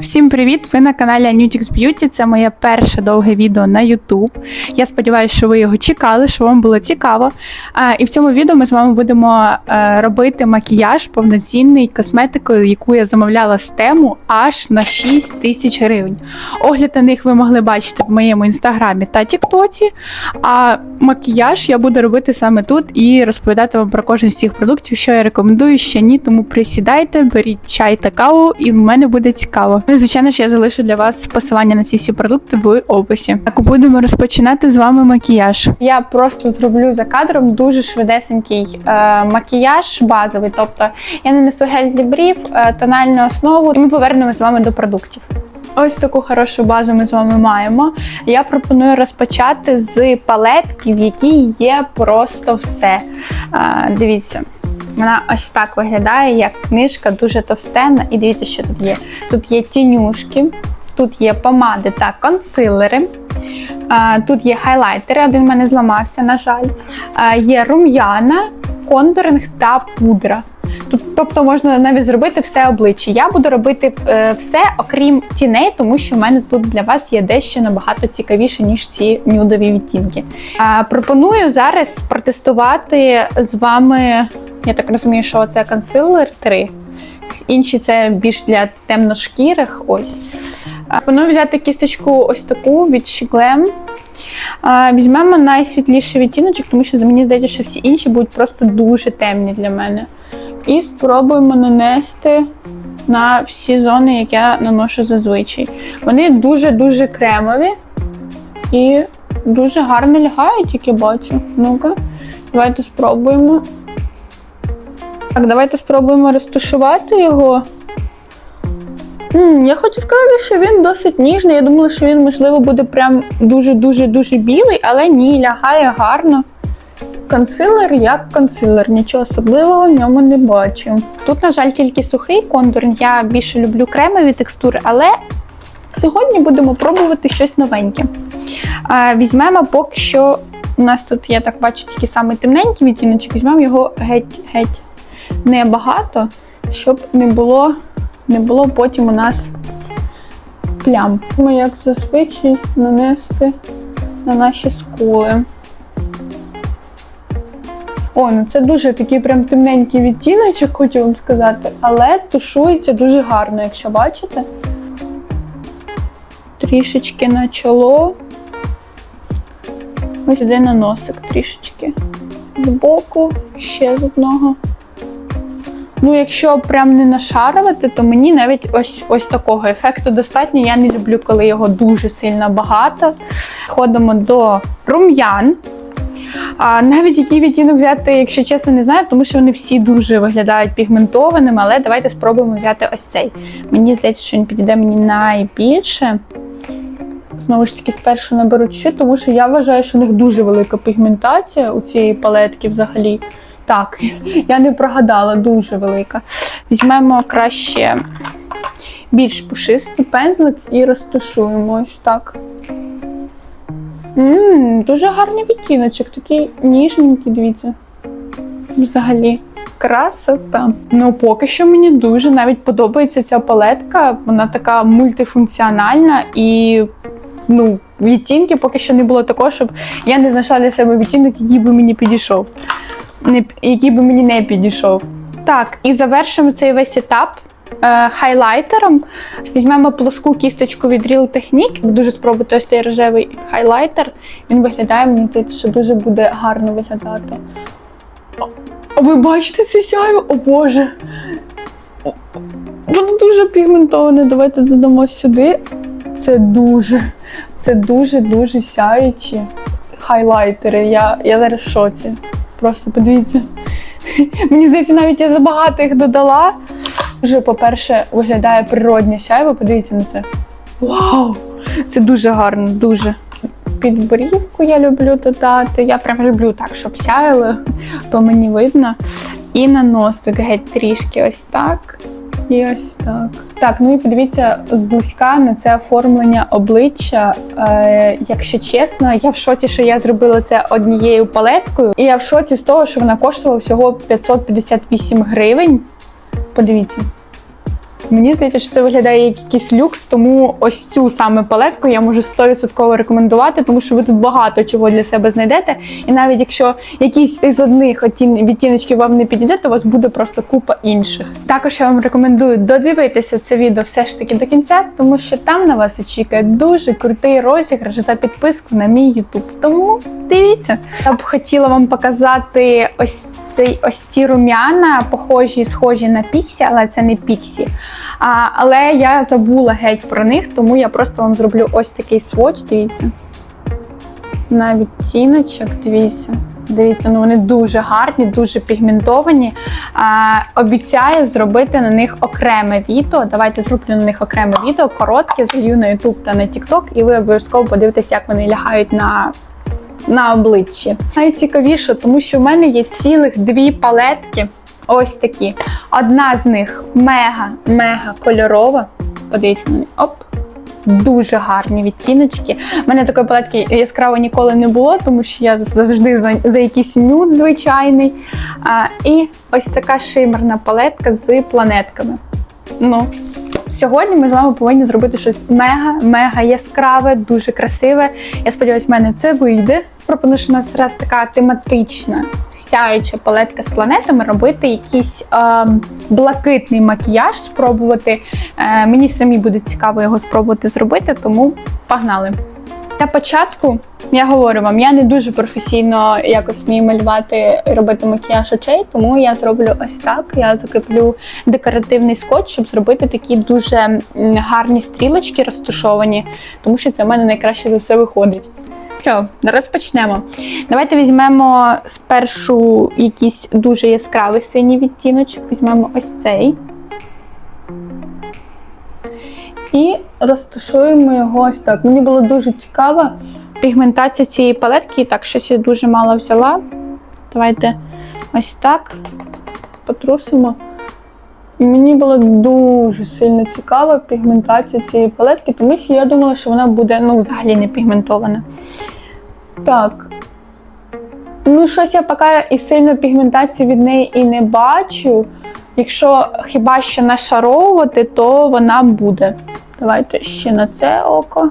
Всім привіт! Ви на каналі Anutix Beauty. Це моє перше довге відео на YouTube. Я сподіваюся, що ви його чекали, що вам було цікаво. І в цьому відео ми з вами будемо е, робити макіяж повноцінний косметикою, яку я замовляла з тему аж на 6 тисяч гривень. Огляд на них ви могли бачити в моєму інстаграмі та Тіктоці. А макіяж я буду робити саме тут і розповідати вам про кожен з цих продуктів, що я рекомендую, що ні. Тому присідайте, беріть чай та каву, і в мене буде цікаво. Ну і звичайно ж, я залишу для вас посилання на ці всі продукти в описі. Так, будемо розпочинати з вами макіяж. Я просто зроблю за кадром дуже швидесенький е, макіяж базовий. Тобто я нанесу гель для брів, е, тональну основу, і ми повернемось з вами до продуктів. Ось таку хорошу базу ми з вами маємо. Я пропоную розпочати з палетки, в якій є просто все. Е, дивіться. Вона ось так виглядає, як книжка, дуже товстенна. І дивіться, що тут є. Тут є тінюшки, тут є помади та консилери. Тут є хайлайтери, один в мене зламався, на жаль. Є рум'яна, контуринг та пудра. Тобто можна навіть зробити все обличчя. Я буду робити е, все, окрім тіней, тому що в мене тут для вас є дещо набагато цікавіше, ніж ці нюдові відтінки. Пропоную зараз протестувати з вами. Я так розумію, що це консилер 3. Інші це більш для темношкірих. Ось. Пропоную взяти кісточку ось таку від Shiglem. Візьмемо найсвітліший відтіночок, тому що мені здається, що всі інші будуть просто дуже темні для мене. І спробуємо нанести на всі зони, які я наношу зазвичай. Вони дуже-дуже кремові і дуже гарно лягають, як я бачу. Ну-ка, давайте спробуємо. Так, давайте спробуємо розташувати його. Я хочу сказати, що він досить ніжний. Я думала, що він, можливо, буде прям дуже-дуже-дуже білий, але ні, лягає гарно. Консилер як консилер, нічого особливого в ньому не бачу. Тут, на жаль, тільки сухий контур. Я більше люблю кремові текстури, але сьогодні будемо пробувати щось новеньке. Візьмемо поки що. У нас тут, я так бачу, тільки саме темненький відтіночок, візьмемо його геть-геть небагато, щоб не було, не було потім у нас плям. Ми як зазвичай нанести на наші скули. О, ну це дуже такий прям темненький відтіночок, хочу вам сказати, але тушується дуже гарно, якщо бачите. Трішечки на чоло. Ось іде на носик трішечки. Збоку, ще з одного. Ну, якщо прям не нашарувати, то мені навіть ось ось такого ефекту достатньо. Я не люблю, коли його дуже сильно багато. Ходимо до рум'ян. А навіть який відтінок взяти, якщо чесно, не знаю, тому що вони всі дуже виглядають пігментованими, але давайте спробуємо взяти ось цей. Мені здається, що він підійде мені найбільше. Знову ж таки, спершу наберу чуть, тому що я вважаю, що у них дуже велика пігментація у цієї палетки взагалі. Так, я не прогадала, дуже велика. Візьмемо краще більш пушистий пензлик і розташуємо ось так. Ммм, дуже гарний відтіночок, такий ніжненький, дивіться. Взагалі. Красота. Ну, поки що мені дуже навіть подобається ця палетка. Вона така мультифункціональна і ну, відтінки поки що не було такого, щоб я не знайшла для себе відтінок, який би мені підійшов. Не, який би мені не підійшов. Так, і завершимо цей весь етап е, хайлайтером. Візьмемо плоску кісточку від Real Technique. Дуже спробувати ось цей рожевий хайлайтер. Він виглядає, мені здається, що дуже буде гарно виглядати. А ви бачите це сяйво? О Боже! Воно дуже пігментоване. Давайте додамо сюди. Це дуже, це дуже-дуже сяючі хайлайтери. Я, я зараз в шоці. Просто подивіться. Мені здається, навіть я забагато їх додала. Вже, по-перше, виглядає природне сяйво, подивіться на це. Вау! Це дуже гарно, дуже. Під борівку я люблю додати. Я прям люблю так, щоб сяяли, бо мені видно. І на носик геть трішки ось так. І ось так. Так, ну і подивіться зблизька на це оформлення обличчя. Е, якщо чесно, я в шоці, що я зробила це однією палеткою. І я в шоці з того, що вона коштувала всього 558 гривень. Подивіться. Мені здається, що це виглядає як якийсь люкс, тому ось цю саме палетку я можу 100% рекомендувати, тому що ви тут багато чого для себе знайдете. І навіть якщо якийсь із одних відтіночків вам не підійде, то у вас буде просто купа інших. Також я вам рекомендую додивитися це відео все ж таки до кінця, тому що там на вас очікує дуже крутий розіграш за підписку на мій YouTube. Тому дивіться. Я б хотіла вам показати ось цей ось ці рум'яна, похожі, схожі на піксі, але це не піксі. А, але я забула геть про них, тому я просто вам зроблю ось такий сводч. Дивіться. На відтіночок, дивіться. Дивіться, ну вони дуже гарні, дуже пігментовані. А, обіцяю зробити на них окреме відео. Давайте зроблю на них окреме відео, коротке, залью на YouTube та на TikTok, і ви обов'язково подивитесь, як вони лягають на на обличчі. Найцікавіше, тому що в мене є цілих дві палетки. Ось такі. Одна з них мега-мега кольорова. Подивіться на. Оп. Дуже гарні відтіночки. У мене такої палетки яскраво ніколи не було, тому що я завжди за, за якийсь нюд звичайний. А, і ось така шимерна палетка з планетками. Ну, Сьогодні ми з вами повинні зробити щось мега-мега яскраве, дуже красиве. Я сподіваюся, в мене це вийде. Пропоную, що у нас раз така тематична сяюча палетка з планетами, робити якийсь е, блакитний макіяж, спробувати. Е, мені самі буде цікаво його спробувати зробити, тому погнали. Для початку я говорю вам, я не дуже професійно якось вмію малювати і робити макіяж очей, тому я зроблю ось так. Я закріплю декоративний скотч, щоб зробити такі дуже гарні стрілочки розташовані, тому що це в мене найкраще за все виходить. Що, розпочнемо. Давайте візьмемо спершу якийсь дуже яскравий синій відтіночок. Візьмемо ось цей. І розташуємо його ось так. Мені було дуже цікаво пігментація цієї палетки. Так, щось я дуже мало взяла. Давайте ось так потрусимо. І мені було дуже сильно цікава пігментація цієї палетки, тому що я думала, що вона буде ну, взагалі не пігментована. Так. Ну, щось я поки і сильно пігментації від неї і не бачу. Якщо хіба що нашаровувати, то вона буде. Давайте ще на це око.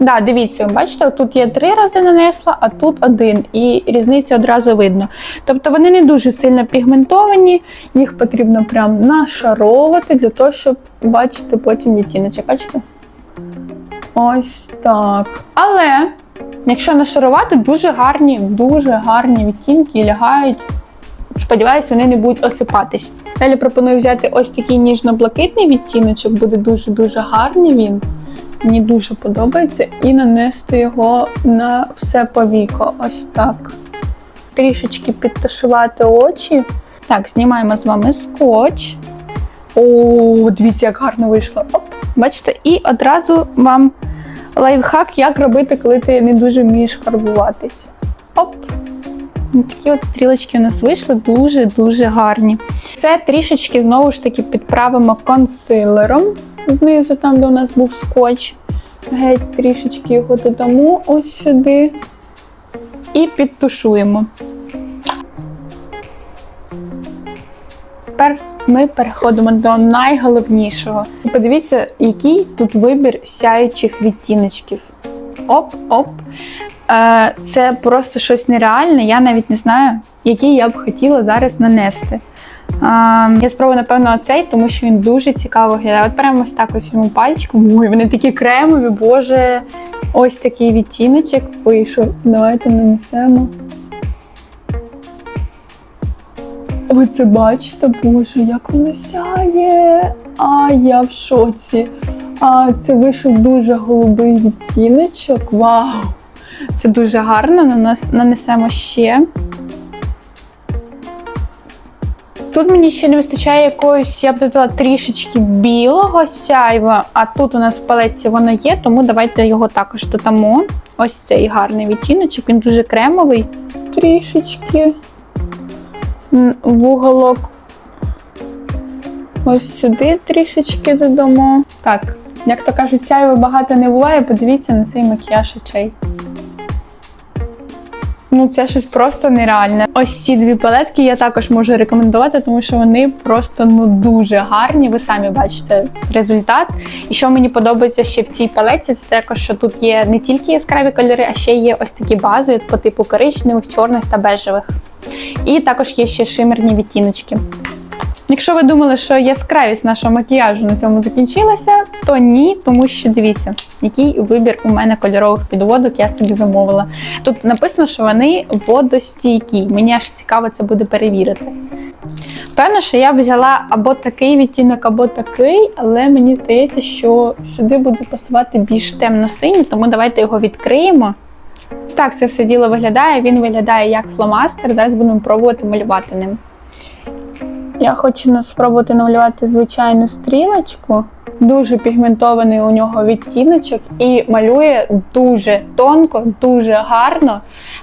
Да, дивіться, бачите, тут я три рази нанесла, а тут один. І різницю одразу видно. Тобто вони не дуже сильно пігментовані, їх потрібно прям нашаровувати для того, щоб бачити потім відтіночок. Бачите? Ось так. Але, якщо нашарувати, дуже гарні, дуже гарні відтінки лягають. Сподіваюсь, вони не будуть осипатись. Далі пропоную взяти ось такий ніжно-блакитний відтіночок, буде дуже-дуже гарний він. Мені дуже подобається. І нанести його на все повіко. Ось так. Трішечки підташувати очі. Так, знімаємо з вами скотч. О, дивіться, як гарно вийшло. Оп, бачите, і одразу вам лайфхак, як робити, коли ти не дуже вмієш фарбуватись. Оп. Такі от стрілочки у нас вийшли дуже-дуже гарні. Це трішечки знову ж таки підправимо консилером знизу, там, де у нас був скотч. Геть трішечки його додамо ось сюди і підтушуємо. Тепер ми переходимо до найголовнішого. Подивіться, який тут вибір сяючих відтіночків. Оп-оп. Це просто щось нереальне. Я навіть не знаю, який я б хотіла зараз нанести. Я спробую, напевно, оцей, тому що він дуже цікаво виглядає. От прямо ось так ось йому пальчиком. Ой, вони такі кремові, боже. Ось такий відтіночок вийшов. Давайте нанесемо. Ви це бачите, боже, як воно сяє. А я в шоці. А це вийшов дуже голубий відтіночок. Вау! Це дуже гарно. Нанес, нанесемо ще. Тут мені ще не вистачає якогось, я б додала трішечки білого сяйва, а тут у нас в палеці воно є, тому давайте його також додамо. Ось цей гарний відтіночок, він дуже кремовий. Трішечки М, в уголок. Ось сюди трішечки додамо. Так, як то кажуть, сяйва багато не буває, подивіться на цей макіяж очей. Ну, це щось просто нереальне. Ось ці дві палетки я також можу рекомендувати, тому що вони просто ну дуже гарні. Ви самі бачите результат. І що мені подобається ще в цій палеті, це також, що тут є не тільки яскраві кольори, а ще є ось такі базові по типу коричневих, чорних та бежевих. І також є ще шимерні відтіночки. Якщо ви думали, що яскравість нашого макіяжу на цьому закінчилася, то ні, тому що дивіться, який вибір у мене кольорових підводок я собі замовила. Тут написано, що вони водостійкі. Мені аж цікаво це буде перевірити. Певно, що я взяла або такий відтінок, або такий, але мені здається, що сюди буде пасувати більш темно-синій, тому давайте його відкриємо. Так, це все діло виглядає. Він виглядає як фломастер. Зараз будемо пробувати малювати ним. Я хочу спробувати намалювати звичайну стрілочку. Дуже пігментований у нього відтіночок і малює дуже тонко, дуже гарно.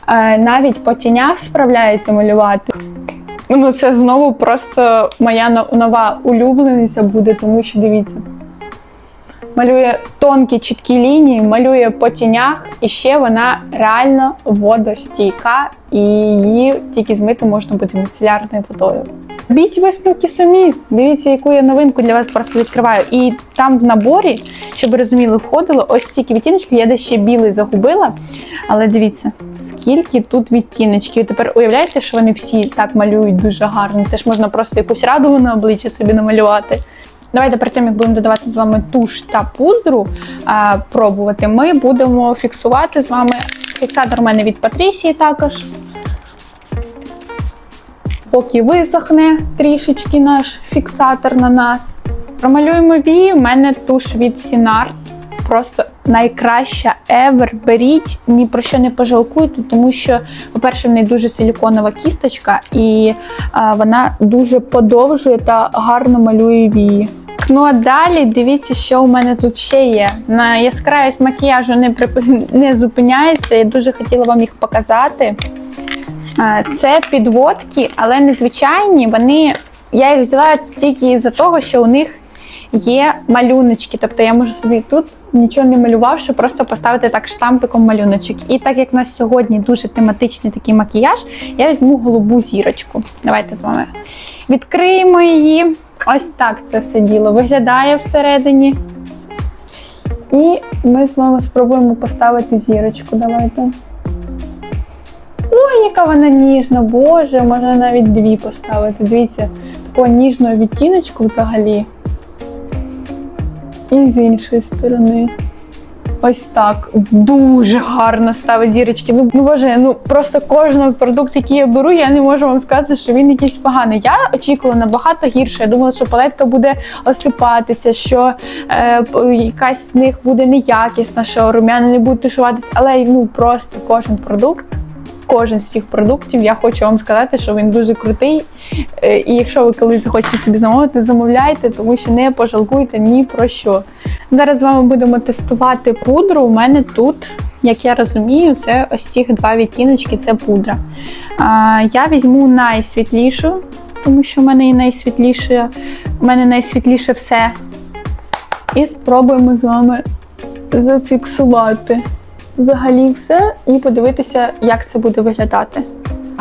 Е, Навіть по тінях справляється малювати. Ну, це знову просто моя нова улюблениця буде, тому що дивіться. Малює тонкі чіткі лінії, малює по тінях, і ще вона реально водостійка, і її тільки змити можна буде міцелярною водою. Робіть висновки самі. Дивіться, яку я новинку для вас просто відкриваю. І там в наборі, щоб розуміли, входило ось стільки відтіночків. Я десь ще білий загубила. Але дивіться, скільки тут відтіночків. Тепер уявляєте, що вони всі так малюють дуже гарно. Це ж можна просто якусь радугу на обличчя собі намалювати. Давайте перед тим, як будемо додавати з вами туш та пудру, а, пробувати, ми будемо фіксувати з вами фіксатор у мене від Патрісії також. Поки висохне трішечки наш фіксатор на нас. Промалюємо вії. У мене туш від Сінар. Просто найкраща ever. Беріть, ні про що не пожалкуйте, тому що, по-перше, в неї дуже силіконова кісточка, і а, вона дуже подовжує та гарно малює вії. Ну а далі дивіться, що у мене тут ще є. На яскравість макіяжу не, прип- не зупиняється. Я дуже хотіла вам їх показати. Це підводки, але незвичайні. Вони я їх взяла тільки за того, що у них є малюночки. Тобто я можу собі тут нічого не малювавши, просто поставити так штампиком малюночок. І так як у нас сьогодні дуже тематичний такий макіяж, я візьму голубу зірочку. Давайте з вами відкриємо її. Ось так це все діло виглядає всередині. І ми з вами спробуємо поставити зірочку. Давайте. Ой, яка вона ніжна, боже, можна навіть дві поставити. Дивіться, такого ніжного відтіночку взагалі. І з іншої сторони. Ось так. Дуже гарно ставить зірочки. Ну, ну боже, ну просто кожен продукт, який я беру, я не можу вам сказати, що він якийсь поганий. Я очікувала набагато гірше. Я думала, що палетка буде осипатися, що е, якась з них буде неякісна, що рум'яна не будуть тушуватись, але ну просто кожен продукт. Кожен з цих продуктів я хочу вам сказати, що він дуже крутий. Е, І якщо ви колись захочете собі замовити, замовляйте, тому що не пожалкуйте ні про що. Зараз з вами будемо тестувати пудру. У мене тут, як я розумію, це ось цих два відтіночки це пудра. Я візьму найсвітлішу, тому що в мене і найсвітліше, у мене найсвітліше все. І спробуємо з вами зафіксувати взагалі все і подивитися, як це буде виглядати.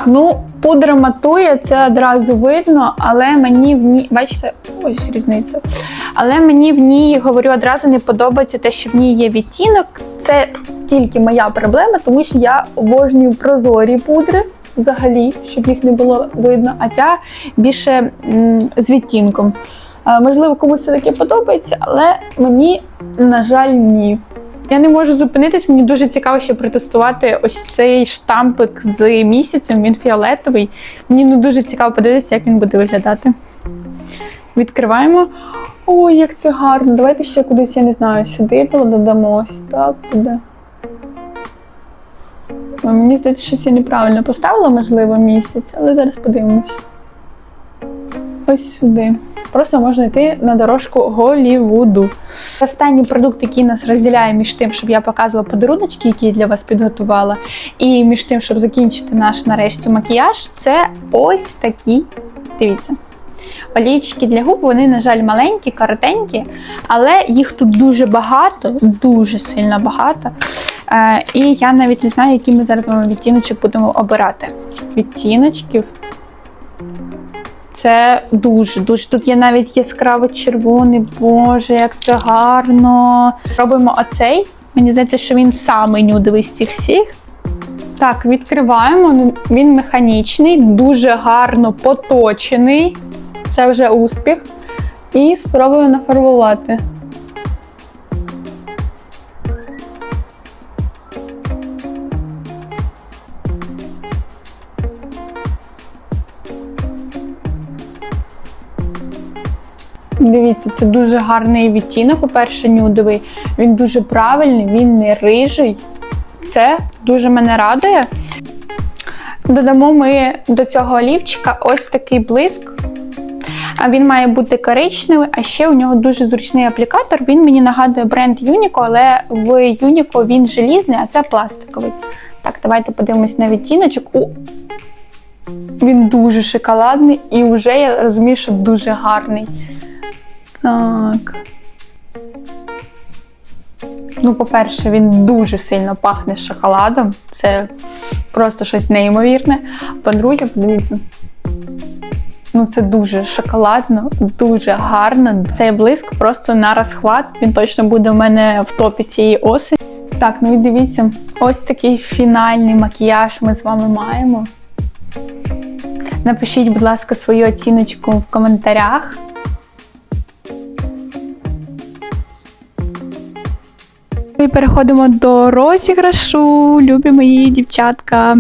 Ну, пудра матує, це одразу видно, але мені в ній, бачите, ось різниця. Але мені в ній, говорю, одразу не подобається те, що в ній є відтінок. Це тільки моя проблема, тому що я обожнюю прозорі пудри взагалі, щоб їх не було видно, а ця більше м, з відтінком. Е, Можливо, комусь це таке подобається, але мені, на жаль, ні. Я не можу зупинитись, мені дуже цікаво ще протестувати ось цей штампик з місяцем, він фіолетовий. Мені ну, дуже цікаво подивитися, як він буде виглядати. Відкриваємо. Ой, як це гарно. Давайте ще кудись, я не знаю, сюди додамо. Ось так буде. Мені здається, що я неправильно поставила, можливо, місяць, але зараз подивимось. Ось сюди. Просто можна йти на дорожку Голівуду. Останній продукт, який нас розділяє між тим, щоб я показувала подаруночки, які я для вас підготувала, і між тим, щоб закінчити наш нарешті макіяж, це ось такі. Дивіться. Олівчики для губ, вони, на жаль, маленькі, коротенькі, але їх тут дуже багато, дуже сильно багато. Е, і я навіть не знаю, які ми зараз з вами відтіночок будемо обирати. Відтіночків. Це дуже дуже. Тут є навіть яскраво червоний. Боже, як це гарно. Робимо оцей. Мені здається, що він самий нюдовий з цих всіх. Так, відкриваємо. Він- механічний, дуже гарно поточений. Це вже успіх. І спробую нафарбувати. Дивіться, це дуже гарний відтінок, по-перше, нюдовий. Він дуже правильний, він не рижий. Це дуже мене радує. Додамо ми до цього олівчика ось такий блиск. А він має бути коричневий, а ще у нього дуже зручний аплікатор. Він мені нагадує бренд Unico, але в Unico він желізний, а це пластиковий. Так, давайте подивимось на відтіночок. О! Він дуже шоколадний і вже я розумію, що дуже гарний. Так. Ну, по-перше, він дуже сильно пахне шоколадом. Це просто щось неймовірне. По-друге, подивіться. Ну, це дуже шоколадно, дуже гарно. Цей блиск просто на розхват. Він точно буде у мене в топі цієї осені. Так, ну і дивіться, ось такий фінальний макіяж ми з вами маємо. Напишіть, будь ласка, свою оціночку в коментарях. Переходимо до розіграшу, любі мої дівчатка.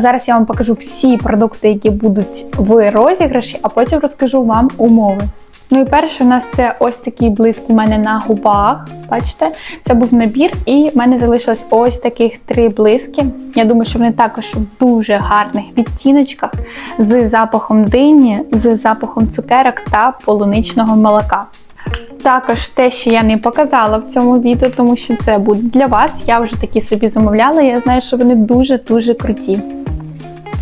Зараз я вам покажу всі продукти, які будуть в розіграші, а потім розкажу вам умови. Ну і перше, у нас це ось такий блиск у мене на губах. Бачите, це був набір, і в мене залишилось ось таких три блиски. Я думаю, що вони також в дуже гарних відтіночках з запахом дині, з запахом цукерок та полуничного молока. Також те, що я не показала в цьому відео, тому що це буде для вас. Я вже такі собі замовляла. Я знаю, що вони дуже-дуже круті.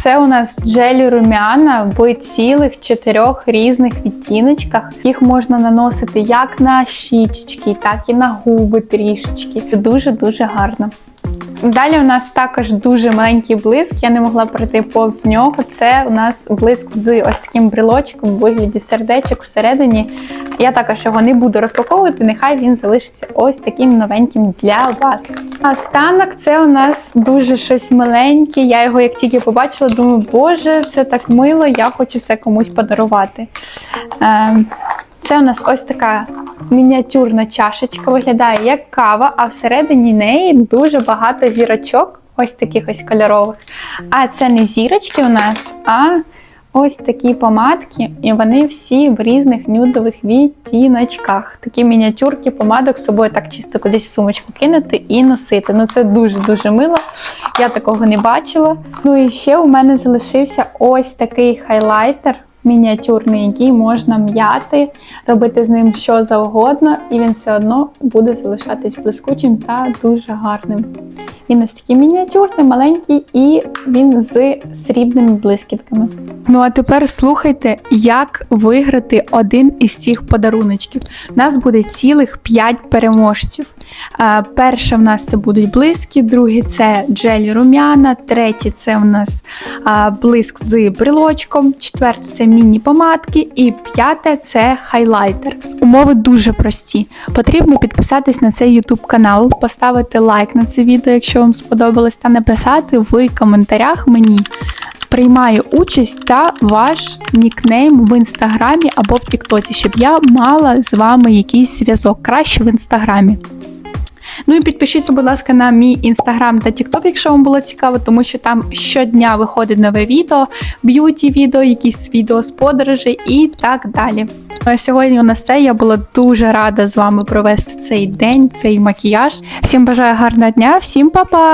Це у нас джелі румяна в цілих чотирьох різних відтіночках. Їх можна наносити як на щічечки, так і на губи трішечки. Дуже-дуже гарно. Далі у нас також дуже маленький блиск, я не могла пройти повз нього. Це у нас блиск з ось таким брелочком в вигляді сердечок всередині. Я також його не буду розпаковувати, нехай він залишиться ось таким новеньким для вас. Останок це у нас дуже щось маленьке. Я його як тільки побачила, думаю, боже, це так мило, я хочу це комусь подарувати. Ем, Це у нас ось така мініатюрна чашечка, виглядає як кава, а всередині неї дуже багато зірочок, ось таких ось кольорових. А це не зірочки у нас, а ось такі помадки, і вони всі в різних нюдових відтіночках. Такі мініатюрки помадок з собою так чисто кудись в сумочку кинути і носити. Ну це дуже-дуже мило. Я такого не бачила. Ну і ще у мене залишився ось такий хайлайтер мініатюрний, який можна м'яти, робити з ним що завгодно, і він все одно буде залишатись блискучим та дуже гарним. Він ось такий мініатюрний, маленький, і він з срібними блискітками. Ну а тепер слухайте, як виграти один із цих подаруночків. У нас буде цілих 5 переможців. Перше в нас це будуть блиски, друге це джелі рум'яна, третє це в нас блиск з брелочком, четверте це міні-помадки, і п'яте це хайлайтер. Умови дуже прості. Потрібно підписатись на цей YouTube канал, поставити лайк на це відео, якщо вам сподобалось, та написати в коментарях мені. Приймаю участь та ваш нікнейм в інстаграмі або в Тіктоці, щоб я мала з вами якийсь зв'язок краще в інстаграмі. Ну і підпишіться, будь ласка, на мій інстаграм та тікток, якщо вам було цікаво, тому що там щодня виходить нове відео, б'юті відео, якісь відео з подорожей і так далі. А Сьогодні у нас це я була дуже рада з вами провести цей день, цей макіяж. Всім бажаю гарного дня, всім па-па!